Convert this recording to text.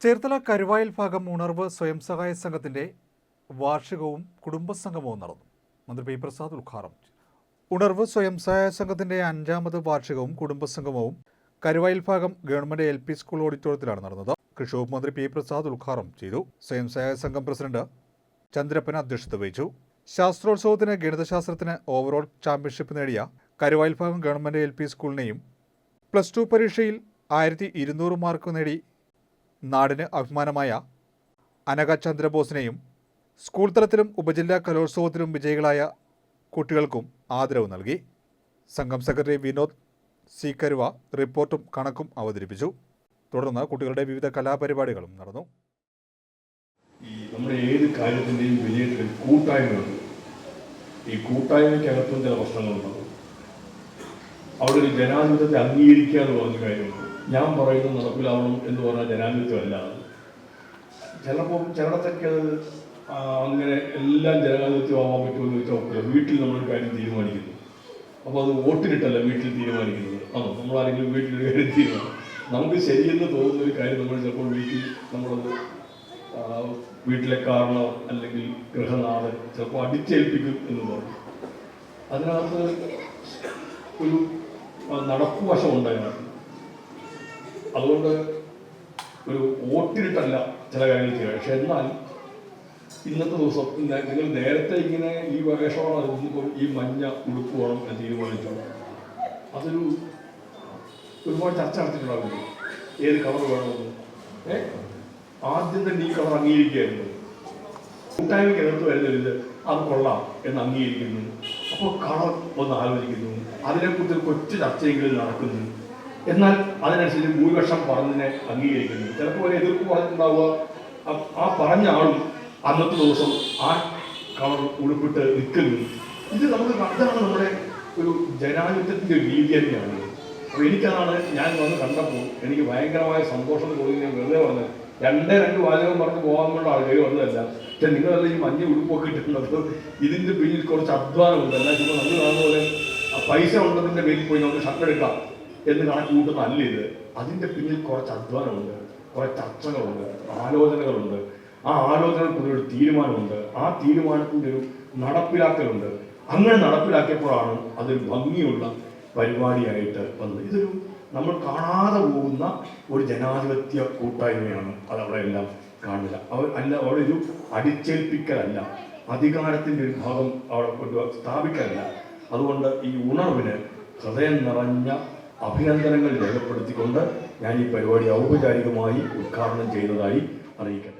ചേർത്തല കരുവായിൽ ഭാഗം ഉണർവ് സ്വയം സഹായ സംഘത്തിന്റെ വാർഷികവും കുടുംബസംഗമവും നടന്നു. മന്ത്രി പി പ്രസാദ് ഉദ്ഘാടനം. ഉണർവ് സ്വയം സഹായ സംഘത്തിന്റെ അഞ്ചാമത് വാർഷികവും കുടുംബസംഗമവും കരുവായിൽ ഭാഗം ഗവൺമെന്റ് എൽ പി സ്കൂൾ ഓഡിറ്റോറിയത്തിലാണ് നടന്നത്. കൃഷി വകുപ്പ് മന്ത്രി പി പ്രസാദ് ഉദ്ഘാടനം ചെയ്തു. സ്വയം സഹായ സംഘം പ്രസിഡന്റ് ചന്ദ്രപ്പൻ അധ്യക്ഷത വഹിച്ചു. ശാസ്ത്രോത്സവത്തിന് ഗണിതശാസ്ത്രത്തിന് ഓവറോൾ ചാമ്പ്യൻഷിപ്പ് നേടിയ കരുവായിൽ ഭാഗം ഗവൺമെന്റ് എൽ പി സ്കൂളിനെയും പ്ലസ് ടു പരീക്ഷയിൽ ആയിരത്തി ഇരുന്നൂറ് മാർക്ക് നേടി നാടിന് അഭിമാനമായ അനക ചന്ദ്രബോസിനെയും സ്കൂൾ തലത്തിലും ഉപജില്ലാ കലോത്സവത്തിലും വിജയികളായ കുട്ടികൾക്കും ആദരവ് നൽകി. സംഘം സെക്രട്ടറി വിനോദ് സി കരുവ റിപ്പോർട്ടും കണക്കും അവതരിപ്പിച്ചു. തുടർന്ന് കുട്ടികളുടെ വിവിധ കലാപരിപാടികളും നടന്നു. ഈ നമ്മുടെ ഏത് കാര്യത്തിന്റെയും വിജയത്തിൽ കൂട്ടായ്മയുണ്ട് ഈ കൂട്ടായ്മയ്ക്കകത്തും ചില പ്രശ്നങ്ങളുണ്ടാകും അവിടെ ഒരു ജനാധിപത്യത്തെ അംഗീകരിക്കുക എന്ന് പറഞ്ഞ കാര്യമുണ്ട്. ഞാൻ പറയുന്നത് നടപ്പിലാവണം എന്ന് പറഞ്ഞ ജനാധിപത്യമല്ല. ചിലപ്പോൾ ചിലയിടത്തൊക്കെ അത് അങ്ങനെ എല്ലാം ജനാധിപത്യമാവാൻ പറ്റുമെന്ന് വെച്ചാൽ ഒക്കില്ല വീട്ടിൽ നമ്മൾ കാര്യം തീരുമാനിക്കുന്നു. അപ്പോൾ അത് വോട്ടിനിട്ടല്ല വീട്ടിൽ തീരുമാനിക്കുന്നത്. ആ നമ്മൾ ആരെങ്കിലും വീട്ടിലൊരു കാര്യം തീരുമാനം നമുക്ക് ശരിയെന്ന് തോന്നുന്ന ഒരു കാര്യം നമ്മൾ ചിലപ്പോൾ വീട്ടിൽ നമ്മളത് വീട്ടിലെ കാരണം അല്ലെങ്കിൽ ഗൃഹനാഥൻ ചിലപ്പോൾ അടിച്ചേൽപ്പിക്കും എന്ന് പറഞ്ഞു അതിനകത്ത് ഒരു നടപ്പ് അതിനകത്ത് അതുകൊണ്ട് ഒരു വോട്ടിനിട്ടല്ല ചില കാര്യങ്ങൾ ചെയ്യുക. പക്ഷെ എന്നാൽ ഇന്നത്തെ ദിവസം നിങ്ങൾ നേരത്തെ ഇങ്ങനെ ഈ വേഷമാണ് ഈ മഞ്ഞ ഉടുപ്പ് വേണം എന്ന് തീരുമാനിച്ചോളാം അതൊരു ഒരുപാട് ചർച്ച നടത്തിയിട്ടുണ്ടാകുന്നു ഏത് കളർ വേണമെന്ന്? ഏ? ആദ്യം തന്നെ ഈ കളർ അംഗീകരിക്കുകയായിരുന്നു. കൂട്ടായ്മയ്ക്ക് എതിർത്ത് വരുന്നില്ല അത് കൊള്ളാം എന്ന് അംഗീകരിക്കുന്നു. അപ്പോൾ കളർ ഒന്ന് ആലോചിക്കുന്നു. അതിനെക്കുറിച്ച് കൊച്ചു ചർച്ചയെങ്കിലും നടക്കുന്നു. എന്നാൽ അതിനനുസരിച്ച് ഭൂരിപക്ഷം പറഞ്ഞതിനെ അംഗീകരിക്കുന്നു. ചിലപ്പോൾ ഒരു എതിർപ്പ് പറഞ്ഞിട്ടുണ്ടാവുക. ആ- പറഞ്ഞ ആളും അന്നത്തെ ദിവസം ആ കളർ ഉടുപ്പിട്ട് നിൽക്കുന്നു. ഇത് നമുക്ക് കണ്ടതാണ് നമ്മുടെ ഒരു ജനാധിപത്യത്തിന്റെ രീതി തന്നെയാണ്. അപ്പോൾ എനിക്കതാണ് ഞാൻ വന്ന് കണ്ടപ്പോൾ എനിക്ക് ഭയങ്കരമായ സന്തോഷം തോന്നി. ഞാൻ വെറുതെ പറഞ്ഞത് രണ്ടേ രണ്ട് വാചകം പറഞ്ഞ് വേണ്ട ആൾക്കാർ വന്നതല്ല. പക്ഷെ നിങ്ങളല്ല ഈ മഞ്ഞ ഉടുപ്പൊക്കെ ഇട്ടിട്ടുണ്ട് ഇതിന്റെ പിന്നിൽ കുറച്ച് അധ്വാനമുണ്ട്. അല്ല ചുമ്മാ നമ്മൾ കാണുന്ന പോലെ പൈസ ഉണ്ടതിന്റെ പേരിൽ പോയി നമുക്ക് ഷർട്ട് എടുക്കാം. എന്ന് കണക്ക് കൂട്ടുന്നല്ല ഇത്. അതിന്റെ പിന്നിൽ കുറച്ച് അധ്വാനമുണ്ട് കുറെ ചർച്ചകളുണ്ട് ആലോചനകളുണ്ട്. ആ ആലോചനകൾക്കുള്ള ഒരു തീരുമാനമുണ്ട്. ആ തീരുമാനത്തിന്റെ ഒരു നടപ്പിലാക്കലുണ്ട്. അങ്ങനെ നടപ്പിലാക്കിയപ്പോഴാണ് അതൊരു ഭംഗിയുള്ള പരിപാടിയായിട്ട് വന്നത്. ഇതൊരു നമ്മൾ കാണാതെ പോകുന്ന ഒരു ജനാധിപത്യ കൂട്ടായ്മയാണ് അതവിടെ എല്ലാം കാണില്ല അവർ അല്ല അവിടെ ഒരു അടിച്ചേൽപ്പിക്കലല്ല. അധികാരത്തിന്റെ ഒരു ഭാഗം അവിടെ കൊണ്ട് സ്ഥാപിക്കലല്ല. അതുകൊണ്ട് ഈ ഉണർവിന് ഹൃദയം നിറഞ്ഞ അഭിനന്ദനങ്ങൾ രേഖപ്പെടുത്തിക്കൊണ്ട് ഞാൻ ഈ പരിപാടി ഔപചാരികമായി ഉദ്ഘാടനം ചെയ്യുന്നതായി അറിയിക്കട്ടെ.